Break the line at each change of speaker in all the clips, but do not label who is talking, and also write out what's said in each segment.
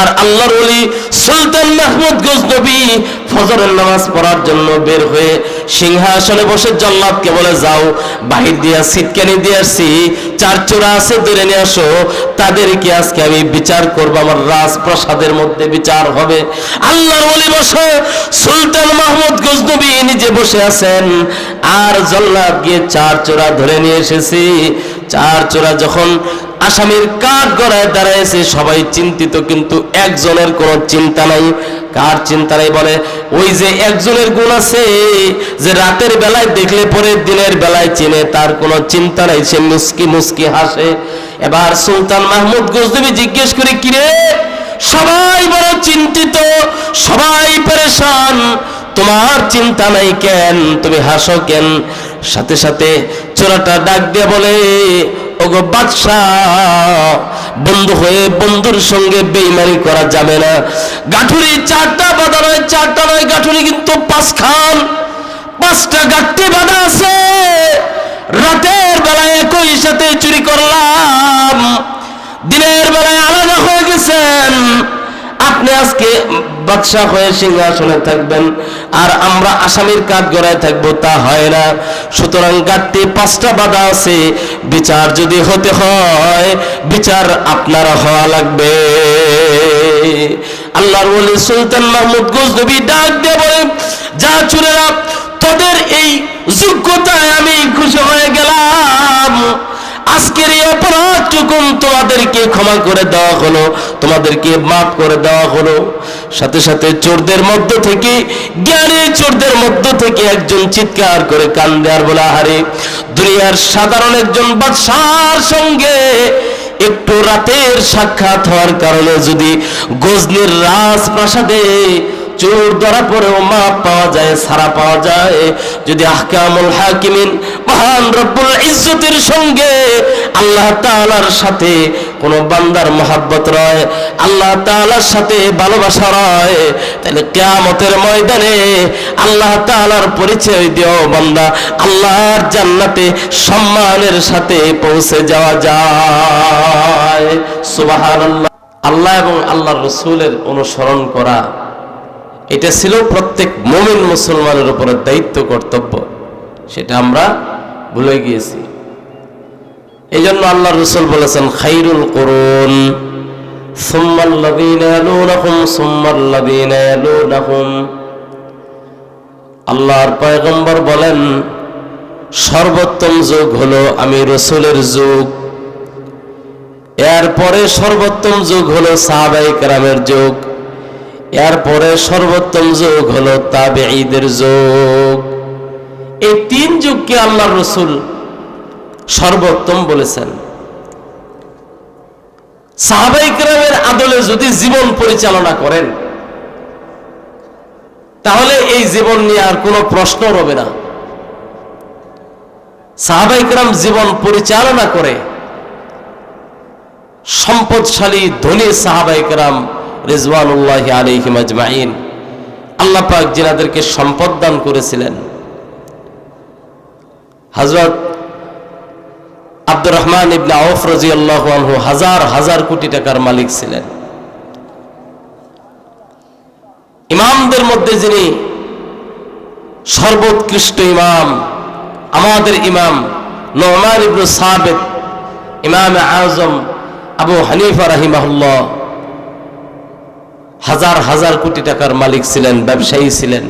আর আল্লাহর ওলি সুলতান মাহমুদ গজনবী ফজরের নামাজ পড়ার জন্য বের হয়ে সিংহাসনে বসে জল্লাদকে বলে, যাও, বাহির দিয়া সিটকানি দিয়ে আসছি। চার চোরা আছে, ধরে নিয়ে আসো। তাদেরকে আজকে আমি বিচার করব। আমার রাজপ্রাসাদের মধ্যে বিচার হবে। আল্লাহর ওলি বসে সুলতান মাহমুদ গজনবী নিজে বসে আছেন। আর জল্লাদ গিয়ে চার চোরা ধরে নিয়ে এসেছি। চার চোরা যখন আসামির কাঠ গড়ায় দাঁড়াইছে সবাই চিন্তিত, কিন্তু একজনের কোনো চিন্তা নাই। কার চিন্তা নাই বলে? ওই যে একজনের গুণ আছে, যে রাতের বেলায় দেখলে পরে দিনের বেলায় চিনে, তার কোনো চিন্তা নাই। সে মুস্কি মুস্কি হাসে। এবার সুলতান মাহমুদ গজনবী জিজ্ঞেস করে, কিরে, সবাই বড় চিন্তিত, সবাই পরেশান, তোমার চিন্তা নাই কেন? তুমি হাসো কেন? সাথে সাথে চোরাটা ডাক দিয়ে বলে ওগো বাদশাহ, বন্ধু হয়ে বন্ধুর সঙ্গে বেইমানি করা যাবে না। গাঠুরি চারটা বাধা নয়, চারটা নয় গাঠুরি কিন্তু পাঁচ খান পাঁচটা গাঠটি বাধা আছে। রাতের বেলায় একই সাথে চুরি করলাম। দিনের বেলায় আলাদা হয়ে গেছেন। আপনি আজকে বাদশাহ হয়ে সিংহাসনে থাকবেন, আর আমরা আসামির কাঠ গড়ায় থাকব, তা হয় না। সুতরাং গাঠটি পাঁচটা বাধা আছে। বিচার যদি হতে হয়, বিচার আপনার হওয়া লাগবে। আল্লাহর ওলি সুলতান মাহমুদ গজনবী ডাক দিয়ে বলে, যা চুরেরা, তোদের এই যোগ্যতায় আমি খুশি হয়ে গেলাম। আজকের এই অপরাধটুকুন তোমাদেরকে ক্ষমা করে দেওয়া হলো, তোমাদেরকে মাফ করে দেওয়া হলো। সাথে সাথে চোরদের মধ্য থেকে, জ্ঞানী চোরদের মধ্য থেকে একজন চিৎকার করে কান্দে আর বলে, আহারে, দুনিয়ার সাধারণ একজন বাদশার সঙ্গে একটু রাতের সাক্ষাৎ হওয়ার কারণে যদি গজনির রাজপ্রাসাদে চোর ধরা পড়েও মাপ পাওয়া যায় সারা পাওয়া যায়, যদি আহকামুল হাকিমিন মহান রব্বুল ইজ্জতের সঙ্গে আল্লাহ তাআলার সাথে কোন বান্দার মহাব্বত রয়, আল্লাহ তাআলার সাথে ভালোবাসা রয়। তাহলে কিয়ামতের ময়দানে আল্লাহ তাআলার পরিচয় দিও বান্দা, আল্লাহর জান্নাতে সম্মানের সাথে পৌঁছে যাওয়া যায়। সুবহানাল্লাহ। আল্লাহ এবং আল্লাহর রসুলের অনুসরণ করা, এটা ছিল প্রত্যেক মমিন মুসলমানের উপরে দায়িত্ব, কর্তব্য। সেটা আমরা ভুলে গিয়েছি। এই জন্য আল্লাহ রসুল বলেছেন, খাইরুল করুন আল্লাহর পয়গম্বর বলেন, সর্বোত্তম যুগ হলো আমি রসুলের যুগ। এরপরে সর্বোত্তম যুগ হলো সাহাবাই কেরামের যুগ। এরপরে সর্বোত্তম যুগ হলো তাবে ঈদের যুগ। এই তিন যুগকে আল্লাহ রসুল সর্বোত্তম বলেছেন। সাহাবাইকরামের আদলে যদি জীবন পরিচালনা করেন, তাহলে এই জীবন নিয়ে আর কোনো প্রশ্ন রবে না। সাহাবাইকরাম জীবন পরিচালনা করে সম্পদশালী, ধনী সাহাবাইকরাম রেজওয়ানুল্লাহ আলাইহিম আজমাইন আল্লাহ পাক যিনাদেরকে সম্পদ দান করেছিলেন হযরত আব্দুর রহমান ইবনে আউফ রাদিয়াল্লাহু আনহু হাজার হাজার কোটি টাকার মালিক ছিলেন। ইমামদের মধ্যে যিনি সর্বোৎকৃষ্ট ইমাম, আমাদের ইমাম নোমান ইবনু সাবেদ ইমাম আজম, আবু হানিফা রাহিমাহুল্লাহ হাজার হাজার কোটি টাকার মালিক ছিলেন, ব্যবসায়ী ছিলেন,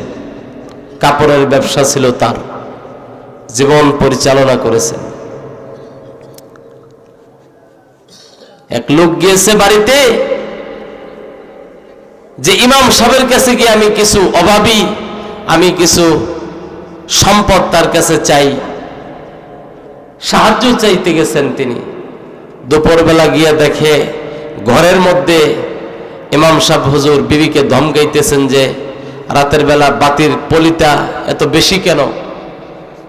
কাপড়ের ব্যবসা ছিল তার। জীবন পরিচালনা করেছেন। এক লোক গিয়েছে বাড়িতে, যে ইমাম সাহেবের কাছে গিয়ে আমি কিছু অভাবী, আমি কিছু সম্পদ তার কাছে চাই, সাহায্য চাইতে গেছেন তিনি। দুপুরবেলা গিয়ে দেখে ঘরের মধ্যে ইমাম সাহেব হুজুর বিবিকে ধমকাইতেছেন যে, রাতের বেলা বাতির পলিতা এত বেশি কেন?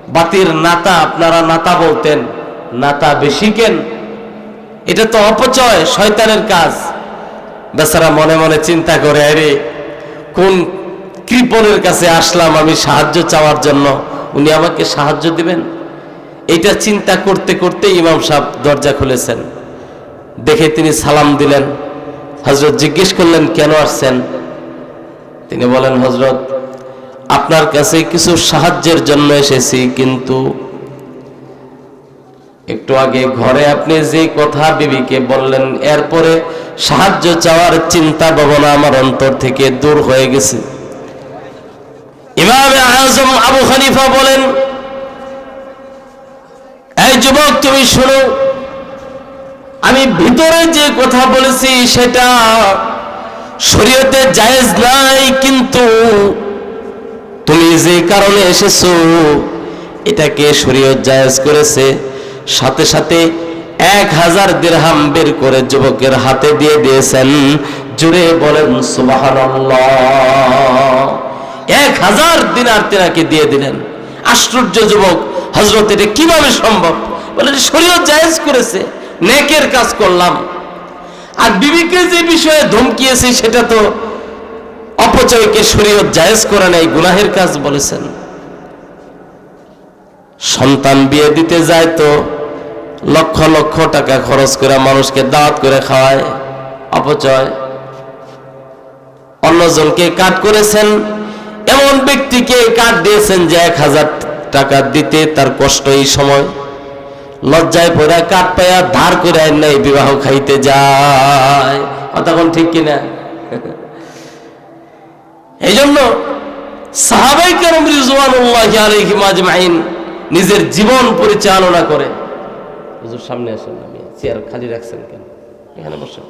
বাতির নাতা, আপনারা নাতা বলতেন, নাতা বেশি কেন? এটা তো অপচয়, শয়তানের কাজ। বেচারা মনে মনে চিন্তা করে, আরে, কোন কৃপণের কাছে আসলাম আমি সাহায্য চাওয়ার জন্য? উনি আমাকে সাহায্য দিবেন? এটা চিন্তা করতে করতে ইমাম সাহেব দরজা খুলেছেন। দেখে তিনি সালাম দিলেন। হজরত জিজ্ঞেস করলেন, কেন আসছেন? তিনি বলেন হজরত আপনার কাছে কিছু সাহায্যের জন্য এসেছি, কিন্তু একটু আগে ঘরে আপনি যে কথা বিবিকে বললেন, এরপরে সাহায্য চাওয়ার চিন্তা ভাবনা আমার অন্তর থেকে দূর হয়ে গেছে। ইমাম আজম আবু হানিফা বলেন, এই যুবক, তুমি শোনো, আমি ভিতরে যে কথা বলেছি, সেটা শরীয়তে জায়েজ নাই, কিন্তু তুমি যে কারণে এসেছ, এটাকে শরীয়ত জায়েজ করেছে। সাথে সাথে এক হাজার দিরহাম বের করে যুবকের হাতে দিয়ে দিয়েছেন। জুড়ে বলেন এক হাজার দিনার তেনাকে দিয়ে দিলেন। আশ্চর্য যুবক হজরত এটা কীভাবে সম্ভব? বলে শরীয়ত জায়েজ করেছে। নেকের কাজ করলাম। আর বিবিকে যে বিষয়ে ধমকিয়েছি, সেটা তো অপচয়কে শরীয়ত জায়েজ করে নাই গুনাহের কাজ বলেছেন। সন্তান বিয়ে দিতে যায় তো লক্ষ লক্ষ টাকা খরচ করে মানুষকে দাওয়াত করে খাওয়ায়, অপচয়। অন্যজনকে কাট করেছেন, এমন ব্যক্তিকে কাট দিয়েছেন যে এক হাজার টাকা দিতে তার কষ্ট এই সময়। লজ্জায় পড়া কাট পায়া ধার করে নাই, বিবাহ খাইতে যায়। তখন ঠিক কিনা? এই জন্য সাহাবাই কেরম রিজওয়ানুল্লাহ আলাইহিম আজমাইন নিজের জীবন পরিচালনা করে। হুজুর, সামনে আসেন আমি চেয়ার খালি রাখছেন কেন? এখানে বসেন।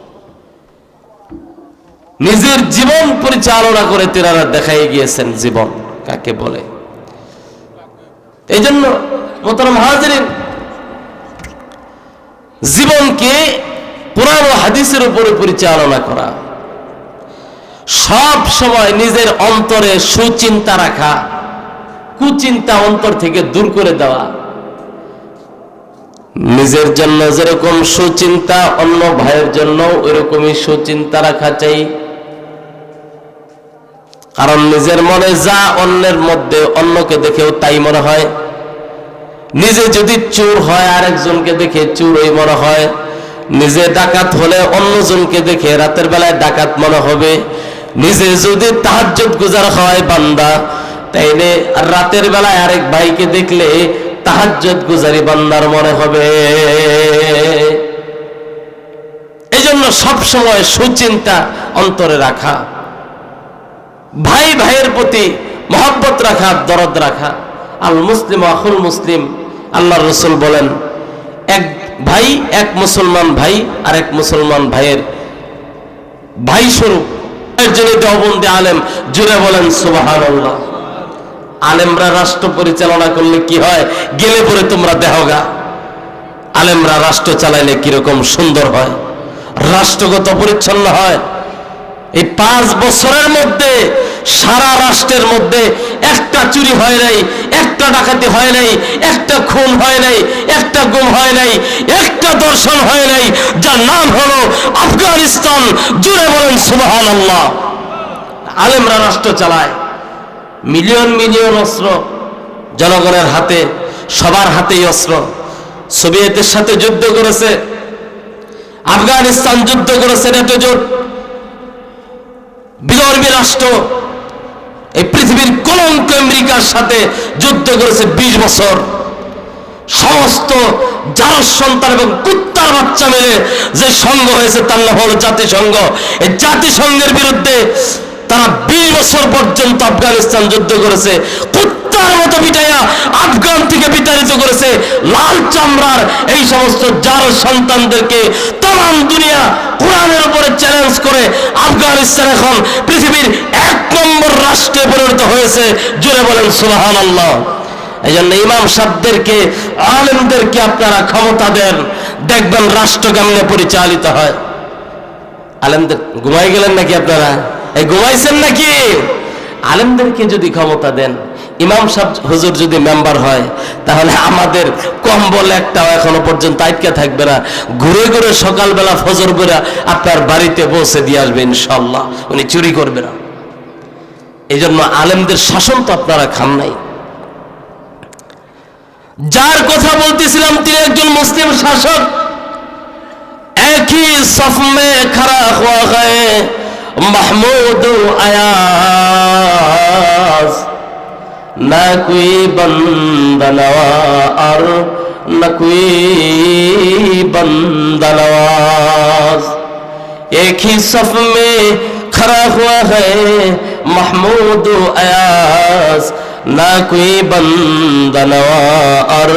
নিজের জীবন পরিচালনা করে তেনারা দেখাই গিয়েছেন জীবন, কাকে বলে? এই জন্য মোতারাম হাজরিন, জীবনকে পুরানো হাদিসের উপরে পরিচালনা করা সব সময় নিজের অন্তরে সুচিন্তা রাখা, কুচিন্তা অন্তর থেকে দূর করে দেওয়া। নিজের জন্য যেরকম সুচিন্তা, অন্য ভাইয়ের জন্য ওইরকমই সুচিন্তা রাখা চাই। কারণ নিজের মনে যা অন্যের মধ্যে অন্যকে দেখেও তাই মনে হয়। নিজে যদি চোর হয়, আরেকজনকে দেখে চোরই মনে হয়। নিজে ডাকাত হলে অন্যজনকে দেখে রাতের বেলায় ডাকাত মনে হবে। নিজে যদি তাহাজ্জুদ গুজার হয় বান্দা, তাইলে রাতের বেলায় আরেক ভাইকে দেখলে তাহাজ্জুদ গুজারি বান্দার মনে হবে। এই জন্য সবসময় সুচিন্তা অন্তরে রাখা। ভাই ভাইয়ের প্রতি মহব্বত রাখা, দরদ রাখা। আল মুসলিম আখুল মুসলিম আল্লাহ রসুল বলেন, এক ভাই, এক মুসলমান ভাই আর এক মুসলমান ভাইয়ের ভাই স্বরূপ যিনি আলেম, জুড়ে বলেন আলেমরা রাষ্ট্র পরিচালনা করলে কি হয়? গেলে পরে তোমরা দেহগা। আলেমরা রাষ্ট্র চালাইলে কীরকম সুন্দর হয়? রাষ্ট্রগত পরিচ্ছন্ন হয়? এই পাঁচ বছরের মধ্যে, সারা রাষ্ট্রের মধ্যে একটা চুরি হয় নাই একটা ডাকাতি হয় নাই, একটা খুন হয় নাই, একটা গুম হয় নাই, একটা দর্শন হয় নাই, যার নাম হলো আফগানিস্তান। জুড়ে বলেন সুবাহান আল্লাহ আলেমরা রাষ্ট্র চালায়। মিলিয়ন মিলিয়ন অস্ত্র জনগণের হাতে, সবার হাতেই অস্ত্র। সোভিয়েতের সাথে যুদ্ধ করেছে, আফগানিস্তান যুদ্ধ করেছে নেটো জোট বিদর্ভী রাষ্ট্র এই পৃথিবীর কলঙ্ক আমেরিকার সাথে যুদ্ধ করেছে বিশ বছর। সমস্ত যার সন্তান এবং কুত্তার বাচ্চা মিলে যে সংঘ হয়েছে তার নাম হলো জাতিসংঘ। এই জাতিসংঘের বিরুদ্ধে তারা বিশ বছর পর্যন্ত আফগানিস্তান যুদ্ধ করেছে। কুত্তার মতো পিটাইয়া আফগান থেকে বিতাড়িত করেছে। লাল চামড়ার এই সমস্ত যার সন্তানদেরকে তাম দুনিয়া কোরআনের উপরে চ্যালেঞ্জ করে আফগানিস্তান এখন পৃথিবীর রাষ্ট্রে পরিণত হয়েছে। জুড়ে বলেন সুবাহান আল্লাহ এই জন্য ইমাম সাহেবদেরকে, আলেমদেরকে আপনারা ক্ষমতা দেন। দেখবেন রাষ্ট্র কেমনে পরিচালিত হয়। আলেমদের ঘুমাই গেলেন নাকি আপনারা? এই ঘুমাইছেন নাকি? আলেমদেরকে যদি ক্ষমতা দেন, ইমাম সাহেব, হুজুর যদি মেম্বার হয়, তাহলে আমাদের কম্বল একটাও এখনও পর্যন্ত আটকে থাকবে না। ঘুরে ঘুরে সকালবেলা ফজর করে আপনার বাড়িতে পৌঁছে দিয়ে আসবে ইনশাল্লাহ উনি চুরি করবে না। এই জন্য আলেমদের শাসন তো আপনারা খান নাই। যার কথা বলতেছিলাম তিনি একজন মুসলিম শাসক। একই সফমে খারা হওয়া গায়ে মাহমুদ আয়াস না কুই বন্দনওয়া আর না কুই বন্দনওয়াস একই সফমে খারা হওয়া হুয়া محمود ایاس না کوئی بندنوا اور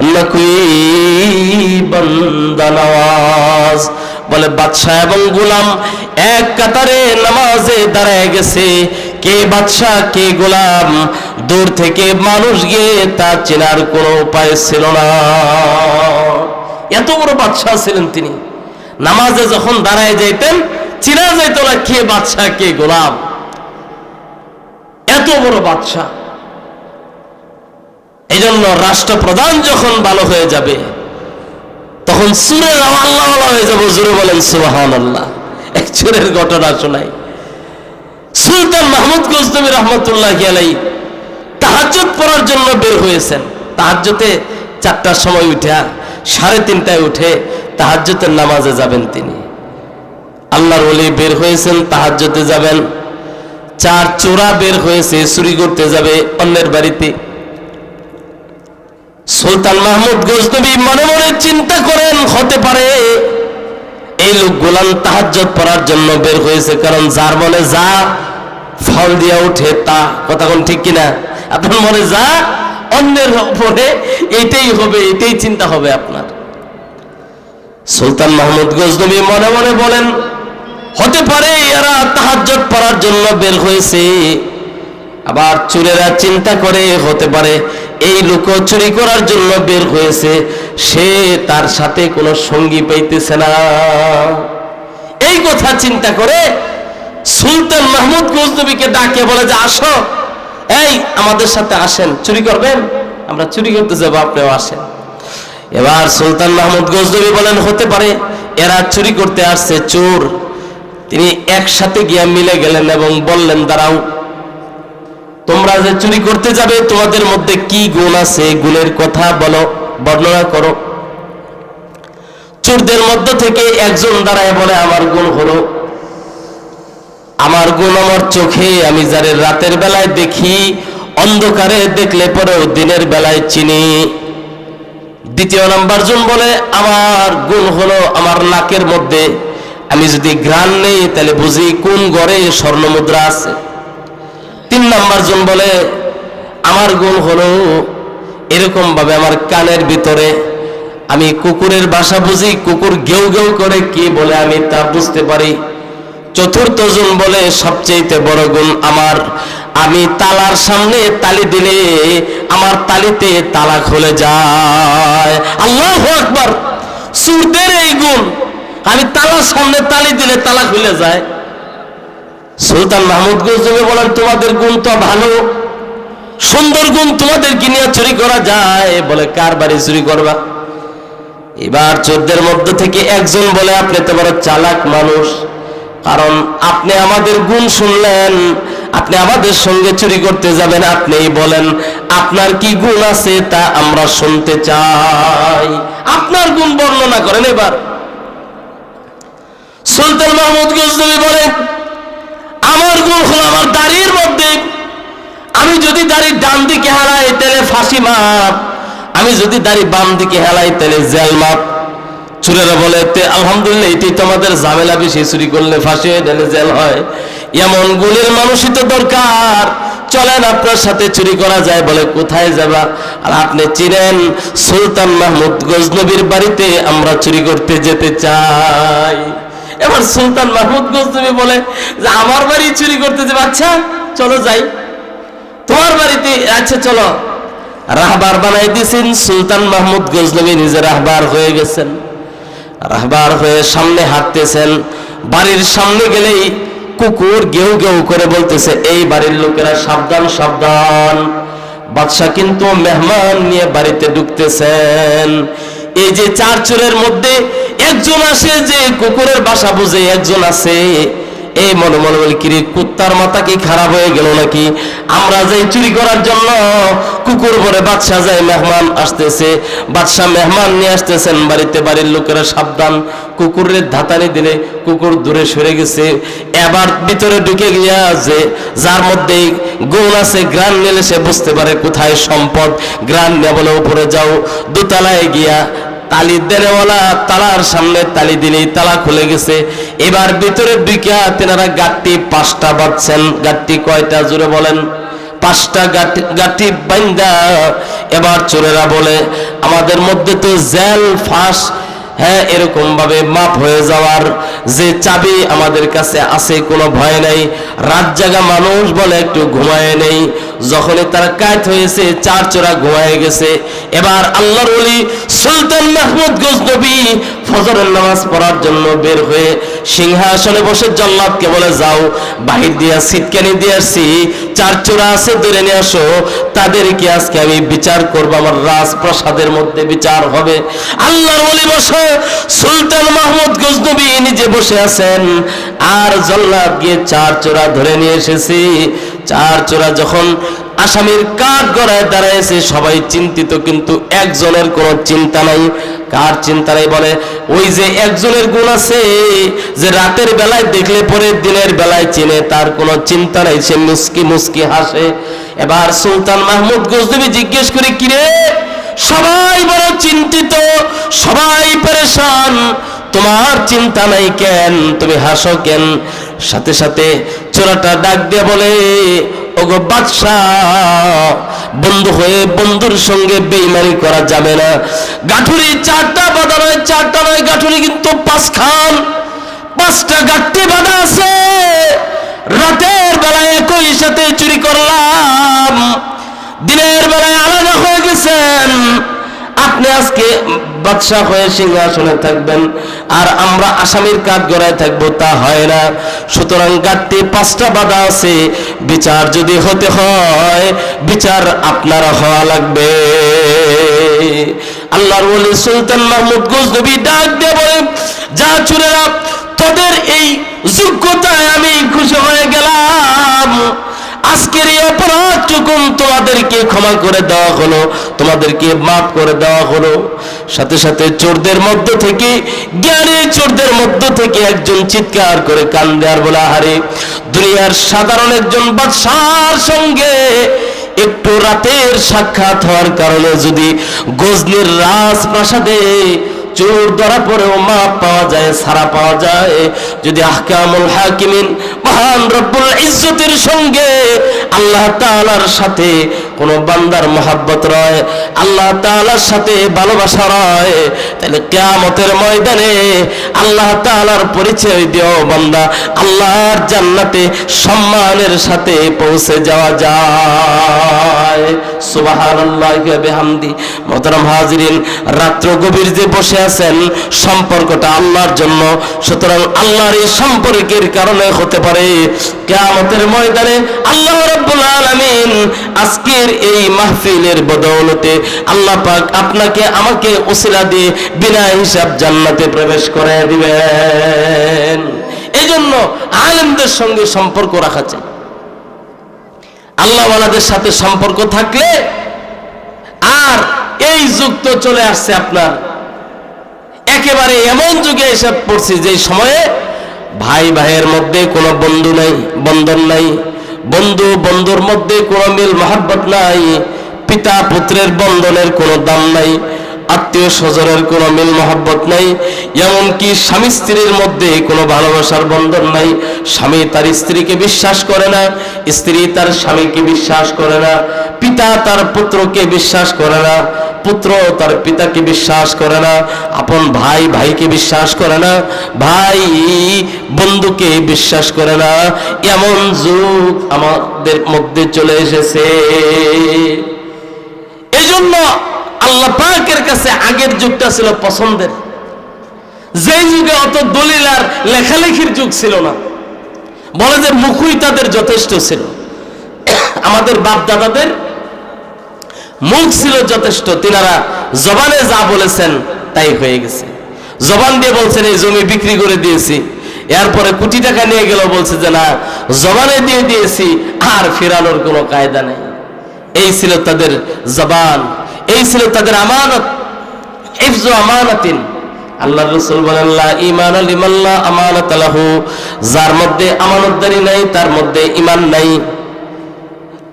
না কুই بندنواز বলে, বাদশাহ এবং গোলাম এক কাতারে নামাজে দাঁড়ায় গেছে। কে বাদশাহ, কে গোলাম? দূর থেকে মানুষ গিয়ে তা চেনার কোনো উপায় ছিল না। এত বড় বাদশাহ ছিলেন তিনি। নামাজে যখন দাঁড়ায় যাইতেন, চেনা যাইত না কে বাদশাহ, কে গোলাম। এত বড় বাদশাহ। এই জন্য রাষ্ট্রপ্রধান যখন ভালো হয়ে যাবে, তখন সুরের আল্লাহ হয়ে যাব জুড়ে বলেন সুবাহান আল্লাহ এক চুরের ঘটনা শোনাই। সুলতান মাহমুদ গজনবী রহমতুল্লাহ আলাই তাহাজ্জত পড়ার জন্য বের হয়েছেন। তাহাজ্জতে চারটার সময় উঠে, সাড়ে তিনটায় উঠে তাহাজ্জতের নামাজে যাবেন তিনি। আল্লাহর ওলি বের হয়েছেন তাহাজ্জতে যাবেন। চার চোরা বের হয়েছে, চুরি করতে যাবে অন্যের বাড়িতে। সুলতান মাহমুদ গজনবী মনে মনে চিন্তা করেন, হতে পারে এই লোক গোলাম তাহাজ্জত পড়ার জন্য বের হয়েছে, কারণ যার মনে যা ফল দিয়া উঠে তা কথা কোন ঠিক কিনা? আপনার মনে যা অন্যের উপরে এটাই হবে এটাই চিন্তা হবে আপনার। সুলতান মাহমুদ গজনবী মনে মনে বলেন হতে পারে এরা তাহাজ্জত পড়ার জন্য বের হয়েছে। আবার চোরেরা চিন্তা করে, হতে পারে এই লোক চুরি করার জন্য বের হয়েছে, সে তার সাথে কোনো সঙ্গী পাইতেছে না। এই কথা চিন্তা করে সুলতান মাহমুদ গজনবীকে ডাকে, বলে যে, আসো, এই আমাদের সাথে আসেন, চুরি করবেন? আমরা চুরি করতে যাব, আপনিও আসেন। এবার সুলতান মাহমুদ গজনবী বলেন, হতে পারে এরা চুরি করতে আসছে, চোর। তিনি একসাথে গিয়া মিলে গেলেন এবং বললেন, দাঁড়াও, তোমরা যে চুরি করতে যাবে, তোমাদের মধ্যে কি গুণ আছে? গুণের কথা বলো, বর্ণনা করো। চোরদের মধ্য থেকে একজন দাঁড়ায় বলে, আমার গুণ হলো, আমার গুণ আমার চোখে, আমি যারে রাতের বেলায় দেখি, অন্ধকারে দেখলে পরেও দিনের বেলায় চিনি। দ্বিতীয় নাম্বার জন বলে, আমার গুণ হলো আমার নাকের মধ্যে আমি যদি ঘ্রাণ নেই, তাহলে বুঝি কোন গড়ে স্বর্ণ মুদ্রা আছে? তিন নাম্বার জন বলে, আমার গুণ হলো এরকম ভাবে আমার কানের ভিতরে। আমি কুকুরের বাসা বুঝি, কুকুর গেউ গেউ করে কি বলে আমি তা বুঝতে পারি। চতুর্থ জন বলে সবচেয়ে বড় গুণ আমার। আমি তালার সামনে তালি দিলে আমার তালিতে তালা খুলে যায়। আল্লাহ আকবার। সুরদের এই গুণ। আমি তালা সামনে তালি দিলে তালা খুলে যায়। সুলতান মাহমুদ গজবে বলেন, তোমাদের গুণ তো ভালো, সুন্দর গুণ তোমাদের কিনিয়া চুরি করা যায়। বলে, কার বাড়ি চুরি করবা? এবার চোদ্দের মধ্য থেকে একজন বলে, আপনি তো বড় চালাক মানুষ, কারণ আপনি আমাদের গুণ শুনলেন, আপনি আমাদের সঙ্গে চুরি করতে যাবেন। আপনিই বলেন, আপনার কি গুণ আছে তা আমরা শুনতে চাই। আপনার গুণ বর্ণনা করেন এবার। সুলতান মাহমুদ গজনবী বলেন, আমার গুণ হলো আমার দাড়ির মধ্যে। আমি যদি দাড়ি ডান দিকে হারাই তাহলে ফাঁসি মাপ আমি যদি দাড়ি বাম দিকে হেলাই তাহলে জেল মাপ চুরেরা বলে আলহামদুলিল্লাহ, এটি তোমাদের ঝামেলা বেশি। চুরি করলে ফাঁসি হয়ে গেলে জেল হয়। এমন গুণের মানুষই তো দরকার। চলেন, আপনার সাথে চুরি করা যায়। বলে, কোথায় যাবা? আর আপনি চিনেন, সুলতান মাহমুদ গজনবীর বাড়িতে আমরা চুরি করতে যেতে চাই। এবার সুলতান মাহমুদ গজনবী বলে যে, আমার বাড়ি চুরি করতে যাবে আচ্ছা চলো যাই। তোমার বাড়িতে আচ্ছা চলো। রাহবার বানাই দিয়েছেন সুলতান মাহমুদ গজনবী নিজে রাহবার হয়ে গেছেন। রাহবার হয়ে সামনে হাঁটতেছেন। বাড়ির সামনে গেলেই কুকুর গেউ গেউ করে বলতেছে, এই বাড়ির লোকেরা সাবধান সাবধান। বাদশাহ কিন্তু মেহমান নিয়ে বাড়িতে ঢুকতেছেন। এই যে চার চোরের মধ্যে একজন আসে যে কুকুরের বাসা বুঝে একজন আছে এই মনে মনে বলি, কিরে, কুত্তার মাথা কি খারাপ হয়ে গেল নাকি? আমরা যাই চুরি করার জন্য কুকুর ভরে বাদশাহ যাই মেহমান আসতেছে, বাদশাহ মেহমান নিয়ে আসতেছেন, বাড়িতে বাড়ির লোকেরা সাবধান, কুকুরের ধাতানি দিলে কুকুর দূরে সরে গেছে। এবার ভিতরে ঢুকে গিয়া যে, যার মধ্যে গুণ আছে গ্রান নিলে সে বুঝতে পারে কোথায় সম্পদ। গ্রান নিয়ে বলে, উপরে যাও। দোতলায় গিয়া তালি দেওয়ালা তালার সামনে তালি দিলেই তালা খুলে গেছে। এবার ভিতরে ঢুকিয়া তেনারা গাঠটি পাঁচটা বাঁধছেন। গাঠটি কয়টা? জুড়ে বলেন। পাঁচটা গাঠি বাইন্দা। এবার চোরেরা বলে, আমাদের মধ্যে তো জেল, ফাঁস হ্যাঁ এরকম ভাবে মাপ হয়ে যাওয়ার যে চাবি আমাদের কাছে আছে, কোনো ভয় নাই। রাত জাগা মানুষ বলে, একটু ঘুমায় নেই। যখনই তারা কায়ত হয়েছে, চার চোরা ঘুমায় গেছে। এবার আল্লাহর ওলি সুলতান মাহমুদ গজনবী ফজরের নামাজ পড়ার জন্য বের হয়ে সিংহাসনে বসে জল্লাদকে বলে, যাও, বাহির দিয়া সিটকানি দিয়ে আসছি। চার চোরা আছে, ধরে নিয়ে আসো। তাদেরকে আজকে আমি বিচার করব, আমার রাজপ্রাসাদের মধ্যে বিচার হবে। আল্লাহর ওলি বসে সুলতান মাহমুদ গজনবী নিজে বসে আছেন। আর জল্লাদ গিয়ে চার চোরা ধরে নিয়ে এসেছি। চার চোরা যখন আসামির কাঠ গড়ায় দাঁড়াইছে, সবাই চিন্তিত, কিন্তু একজনের কোনো চিন্তা নাই। কার চিন্তা নাই বলে? ওই যে একজনের গুণ আছে, যে রাতের বেলায় দেখলে পরে দিনের বেলায় চিনে, তার কোনো চিন্তা নাই। সে মুস্কি মুস্কি হাসে। এবার সুলতান মাহমুদ গজনবী জিজ্ঞেস করে, কিরে? সবাই বড় চিন্তিত, সবাই পরেশান, তোমার চিন্তা নাই কেন? তুমি হাসো কেন? সাথে সাথে চোরাটা ডাক দিয়ে বলে, ওগো বাদশাহ, বন্ধু হয়ে বন্ধুর সঙ্গে বেইমানি করা যাবে না। গাঠুরি চারটা বাধা নয়, চারটা নয় গাঠুরি কিন্তু পাঁচ খান পাঁচটা গাঠটি বাধা আছে। রাতের বেলায় একই সাথে চুরি করলাম। দিনের বেলায় আলাদা হয়ে গেছেন। আপনি আজকে বাদশাহ হয়ে সিংহাসনে থাকবেন, আর আমরা আসামির কাঠ গড়ায় থাকব, তা হয় না। সুতরাং গাঠটি পাঁচটা বাধা আছে। বিচার যদি হতে হয়, বিচার আপনার হওয়া লাগবে। আল্লাহর ওলি সুলতান মাহমুদ গজনবী ডাক দিয়ে বলে, যা চুরেরা, তোদের এই যোগ্যতায় আমি খুশি হয়ে গেলাম। আজকের এই অপরাধটুকুন তোমাদেরকে ক্ষমা করে দেওয়া হলো, তোমাদেরকে মাফ করে দেওয়া হলো। সাথে সাথে চোরদের মধ্য থেকে, জ্ঞানী চোরদের মধ্য থেকে একজন চিৎকার করে কান্দে আর বলে, আহারে, দুনিয়ার সাধারণ একজন বাদশার সঙ্গে একটু রাতের সাক্ষাৎ হওয়ার কারণে যদি গজনির রাজপ্রাসাদে চোর ধরা পরেও মাপ পাওয়া যায়, সারা পাওয়া যায়। যদি আহকামুল হাকিমিন মহান রব্বুল ইজ্জতের সঙ্গে আল্লাহ তাআলার সাথে কোনো বান্দার মহাব্বত রয় আল্লাহ তাআলার সাথে ভালোবাসা রয়। তাহলে কিয়ামতের ময়দানে আল্লাহ তাআলার পরিচয় দিও বান্দা। আল্লাহর জান্নাতে সম্মানের সাথে পৌঁছে যাওয়া যায়। বিহামদি। মোহতারাম হাজিরিন, রাত্র গভীর যে বসে আছেন, সম্পর্কটা আল্লাহর জন্য। সুতরাং আল্লাহর এই সম্পর্কের কারণে হতে পারে কিয়ামতের ময়দানে আল্লাহ রাব্বুল আলামিন আজকের এই মাহফিলের বদৌলতে আল্লাহ পাক আপনাকে, আমাকে ওসিলা দিয়ে বিনা হিসাব জান্নাতে প্রবেশ করে দিবেন। এই জন্য আলেমদের সঙ্গে সম্পর্ক রাখা চাই। আল্লাহওয়ালাদের সাথে সম্পর্ক থাকলে আর এই যুগ তো চলে আসছে আপনার। একেবারে এমন যুগে এসে পড়ছি যে সময়ে ভাই ভাইয়ের মধ্যে কোনো বন্ধু নাই, বন্ধন নাই বন্ধু বন্ধুর মধ্যে কোনো মিল মহাব্বত নাই। পিতা পুত্রের বন্ধনের কোনো দাম নাই, আত্মীয় স্বজনের কোনো মিল মহাব্বত নাই, এমনকি স্বামী স্ত্রীর মধ্যে কোনো ভালোবাসার বন্ধন নাই। স্বামী তার স্ত্রীকে বিশ্বাস করে না, স্ত্রী তার স্বামীকে বিশ্বাস করে না, পিতা তার পুত্রকে বিশ্বাস করে না, পুত্র তার পিতাকে বিশ্বাস করে না, আপন ভাই ভাইকে বিশ্বাস করে না, ভাই বন্ধুকে বিশ্বাস করে না। এমন যুগ আমাদের মধ্যে চলে এসেছে। জন্য আল্লাহ পাকের কাছে আগের যুগটা ছিল পছন্দের। যেই যুগে অত দলিল আর লেখালেখির যুগ ছিল না। বলে যে মুখই তাদের যথেষ্ট ছিল। আমাদের বাপ দাদাদের মুখ ছিল যথেষ্ট, তিনারা জবানে যা বলেছেন তাই হয়ে গেছে। জবান দিয়ে বলছেন, এই জমি বিক্রি করে দিয়েছি। এরপরে কোটি টাকা নিয়ে গেল বলছে যে না, জবানে দিয়ে দিয়েছি, আর ফেরানোর কোনো কায়দা নেই। এই ছিল তাদের জবান, এই ছিল তাদের আমানত, হিফজু আমানাতিন। আল্লাহ রসুল বলেন ইমান লিমাল্লাহ আমানাত লাহু যার মধ্যে আমানতদারি নাই, তার মধ্যে ইমান নাই।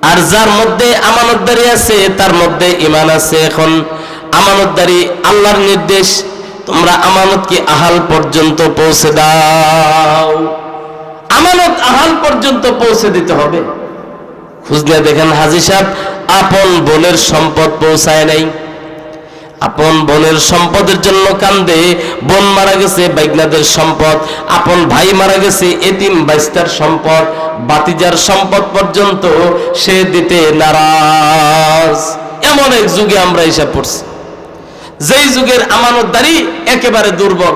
আর যার মধ্যে আমানতদারি আছে, তার মধ্যে ইমান আছে। এখন আমানতদারি আল্লাহর নির্দেশ, তোমরা আমানতকে আহাল পর্যন্ত পৌঁছে দাও। আমানত আহাল পর্যন্ত পৌঁছে দিতে হবে। খুঁজলে দেখেন হাজি সাহেব আপন বোনের সম্পদ পৌঁছায় নাই। আপন বোনের সম্পদের জন্য কান্দে, বোন মারা গেছে বাইগনাদের সম্পদ। আপন ভাই মারা গেছে, এতিম বাইস্তার সম্পদ। বাতিজার সম্পদ পর্যন্ত সে দিতে নারাজ। এমন এক যুগে আমরা হিসাব পড়ছি যেই যুগের আমানতদারি একেবারে দুর্বল।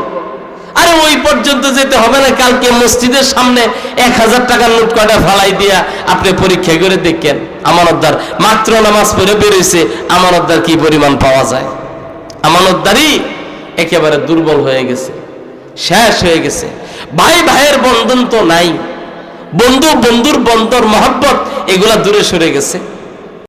আরে ওই পর্যন্ত যেতে হবে না, কালকে মসজিদের সামনে এক হাজার টাকার নোট কয়টা ফালাই দিয়া আপনি পরীক্ষা করে দেখেন। আমানতদার, মাত্র নামাজ পড়ে বেরোইছে, আমানতদার কি পরিমাণ পাওয়া যায়? আমানতদারি একেবারে দুর্বল হয়ে গেছে, শেষ হয়ে গেছে। ভাই ভাইয়ের বন্ধন তো নাই, বন্ধু বন্ধুর বন্ধর মহব্বত, এগুলা দূরে সরে গেছে।